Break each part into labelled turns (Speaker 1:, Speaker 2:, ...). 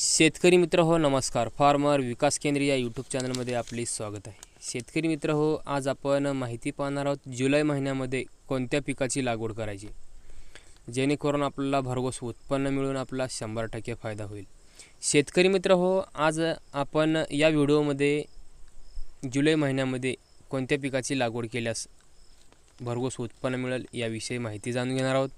Speaker 1: शेतकरी मित्र हो नमस्कार. फार्मर विकास केंद्र या यूट्यूब चॅनलमध्ये आपले स्वागत आहे. शेतकरी मित्र हो आज आपण माहिती पाहणार आहोत जुलै महिन्यामध्ये कोणत्या पिकाची लागवड करायची? जेणेकरून आपल्याला भरघोस उत्पन्न मिळून आपला शंभर टक्के फायदा होईल. शेतकरी मित्र हो आज आपण या व्हिडिओमध्ये जुलै महिन्यामध्ये कोणत्या पिकाची लागवड केल्यास भरघोस उत्पन्न मिळेल याविषयी माहिती जाणून घेणार आहोत.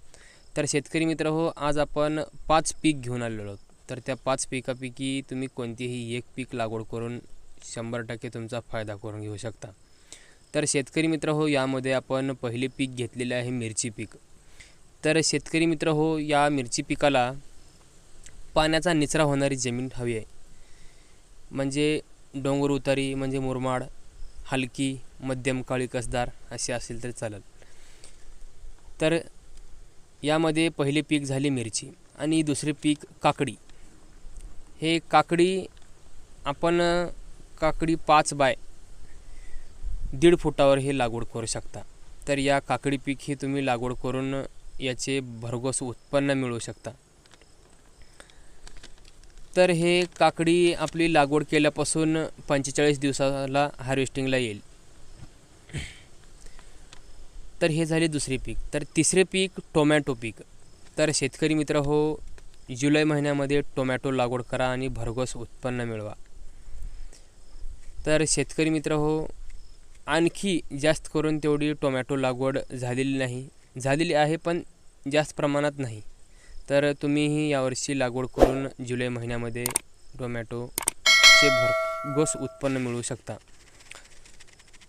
Speaker 1: तर शेतकरी मित्र हो आज आपण पाच पीक घेऊन आलेलो आहोत. तर त्या पाच पिकापैकी तुम्ही कोणतीही एक पीक लागवड करून शंभर टक्के तुमचा फायदा करून घेऊ शकता. तर शेतकरी मित्र हो यामध्ये आपण पहिले पीक घेतलेले आहे मिरची पीक. तर शेतकरी मित्र हो या मिरची पिकाला पाण्याचा निचरा होणारी जमीन हवी आहे. म्हणजे डोंगर उतारी म्हणजे मुरमाड हलकी मध्यम काळी कसदार असे असेल तर चालेल. तर यामध्ये पहिले पीक झाले मिरची आणि दुसरे पीक काकडी. हे काकडी आपण काकडी पाच बाय दीड फुटावर हे लागवड करू शकता. तर या काकडी पीक हे तुम्ही लागवड करून याचे भरघोस उत्पन्न मिळवू शकता. तर हे काकडी आपली लागवड केल्यापासून पंचेचाळीस दिवसाला हार्वेस्टिंगला येईल. तर हे झाले दुसरे पीक. तर तिसरे पीक टोमॅटो पीक. तर शेतकरी मित्र हो जुलै महिन्यामध्ये टोमॅटो लागवड करा आणि भरघोस उत्पन्न मिळवा. तर शेतकरी मित्र हो आणखी जास्त करून तेवढी टोमॅटो लागवड झालेली नाही. झालेली आहे पण जास्त प्रमाणात नाही. तर तुम्हीही यावर्षी लागवड करून जुलै महिन्यामध्ये टोमॅटोचे भरघोस उत्पन्न मिळवू शकता.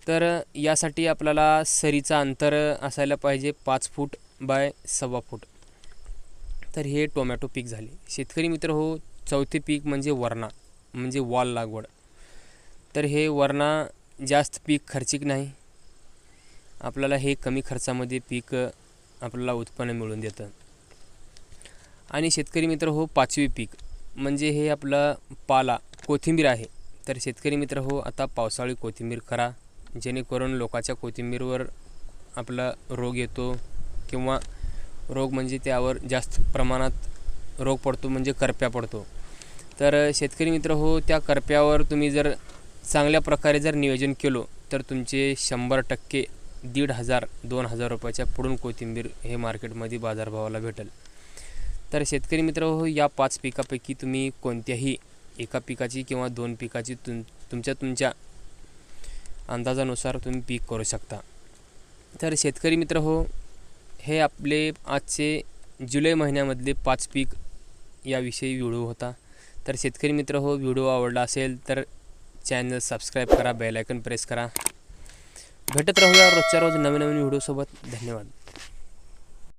Speaker 1: तर यासाठी आपल्याला सरीचा अंतर असायला पाहिजे पाच फूट बाय सव्वा फूट. तर हे टोमॅटो पीक झाले. शेतकरी मित्र हो चौथे पीक म्हणजे वरणा म्हणजे वॉल लागवड. तर हे वरणा जास्त पीक खर्चिक नाही. आपल्याला हे कमी खर्चामध्ये पीक आपल्याला उत्पन्न मिळून देतं. आणि शेतकरी मित्र हो पाचवी पीक म्हणजे हे आपलं पाला कोथिंबीर आहे. तर शेतकरी मित्र हो आता पावसाळी कोथिंबीर करा जेणेकरून लोकाच्या कोथिंबीरवर आपला रोग येतो किंवा रोग म्हणजे त्यावर जास्त प्रमाणात रोग पडतो म्हणजे करप्या पडतो. तर शेतकरी मित्र हो त्या करप्यावर तुम्ही जर चांगल्या प्रकारे जर नियोजन केलो तर तुमचे शंभर टक्के दीड हजार दोन हजार रुपयाच्या पुढून कोथिंबीर हे मार्केटमध्ये बाजारभावाला भेटेल. तर शेतकरी मित्र हो या पाच पिकापैकी तुम्ही कोणत्याही एका पिकाची किंवा दोन पिकाची तुम तुमच्या तुमच्या अंदाजानुसार तुम्ही पीक करू शकता. तर शेतकरी मित्र हो हे आपले आजचे जुलै महिन्यामधले पाच पीक याविषयी व्हिडिओ होता. तर शेतकरी मित्र हो व्हिडिओ आवडला असेल तर चॅनल सबस्क्राईब करा बेल आयकन प्रेस करा. भेटत राहूया रोजच्या रोज नवीन नवीन व्हिडिओसोबत. धन्यवाद.